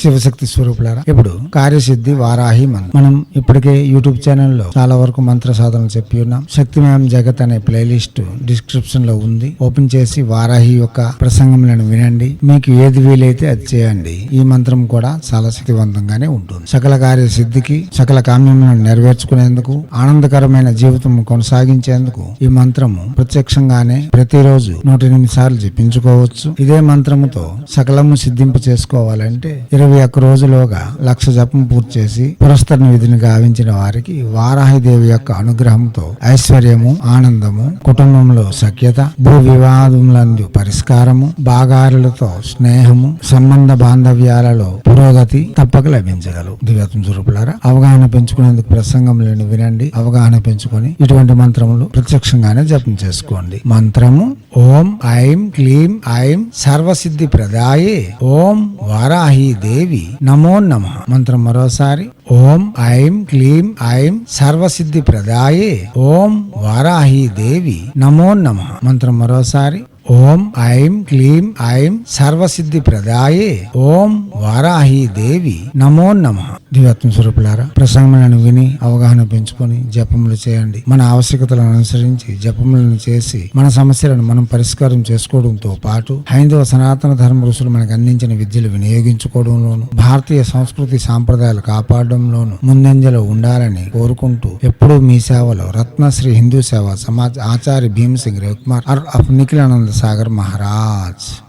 శివశక్తి స్వరూపులారా? ఇప్పుడు కార్యసిద్ధి వారాహి మంత్రం మనం ఇప్పటికే యూట్యూబ్ ఛానల్లో చాలా వరకు మంత్ర సాధనలు చెప్పి ఉన్నాం. శక్తిమయం జగత్ అనే ప్లేలిస్ట్ డిస్క్రిప్షన్లో ఉంది. ఓపెన్ చేసి వారాహి యొక్క ప్రసంగములను వినండి. మీకు ఏది వీలైతే అది చేయండి. ఈ మంత్రం కూడా చాలా శక్తివంతంగానే ఉంటుంది. సకల కార్య సిద్ధికి సకల కామ్యములను నెరవేర్చుకునేందుకు ఆనందకరమైన జీవితం కొనసాగించేందుకు ఈ మంత్రము ప్రత్యక్షంగానే ప్రతిరోజు నూట ఎనిమిది సార్లు జపించుకోవచ్చు. ఇదే మంత్రముతో సకలము సిద్ధింప చేసుకోవాలంటే ఇరవై ఇరవై ఒక్క రోజులోగా లక్ష జపం పూర్తి చేసి పురస్కరణ విధిని గావించిన వారికి వారాహిదేవి యొక్క అనుగ్రహంతో ఐశ్వర్యము ఆనందము కుటుంబంలో సఖ్యత భూ వివాదములందు పరిష్కారము బాగారులతో స్నేహము సంబంధ బాంధవ్యాలలో పురోగతి తప్పక లభించగలవు. దివ్యత్వం చూపులారా అవగాహన పెంచుకునేందుకు ప్రసంగములను వినండి. అవగాహన పెంచుకొని ఇటువంటి మంత్రములు ప్రత్యక్షంగానే జపం చేసుకోండి. మంత్రము ఓం ఐం క్లీం ఐం సర్వసిద్ధి ప్రదాయే. ఓం వారాహి దేవి దేవి నమో నమ. మంత్రం మరోసారి. ఓం ఐం క్లీం ఐం సర్వసిద్ధి ప్రదాయే ఓం వారాహి దేవి నమో నమ. మంత్రం మరోసారి. ఓం ఐం క్లీం ఐం సర్వసిద్ధి ప్రదాయే ఓం వారాహి దేవి. నమో నమ. దివాత్మ స్వరూపులారా ప్రసంగములను విని అవగాహన పెంచుకొని జపములు చేయండి. మన ఆవశ్యకతలను అనుసరించి జపములను చేసి మన సమస్యలను మనం పరిష్కారం చేసుకోవడంతో పాటు హైందవ సనాతన ధర్మ ఋషులు మనకు అందించిన విద్యలు వినియోగించుకోవడంలోను భారతీయ సంస్కృతి సాంప్రదాయాలు కాపాడడంలోను ముందంజలో ఉండాలని కోరుకుంటూ ఎప్పుడూ మీ సేవలో రత్నశ్రీ హిందూ సేవ సమాజ్ ఆచార్య భీమసింగ్ రవికుమార్ ఆఫ్ నిఖిలానంద सागर महाराज।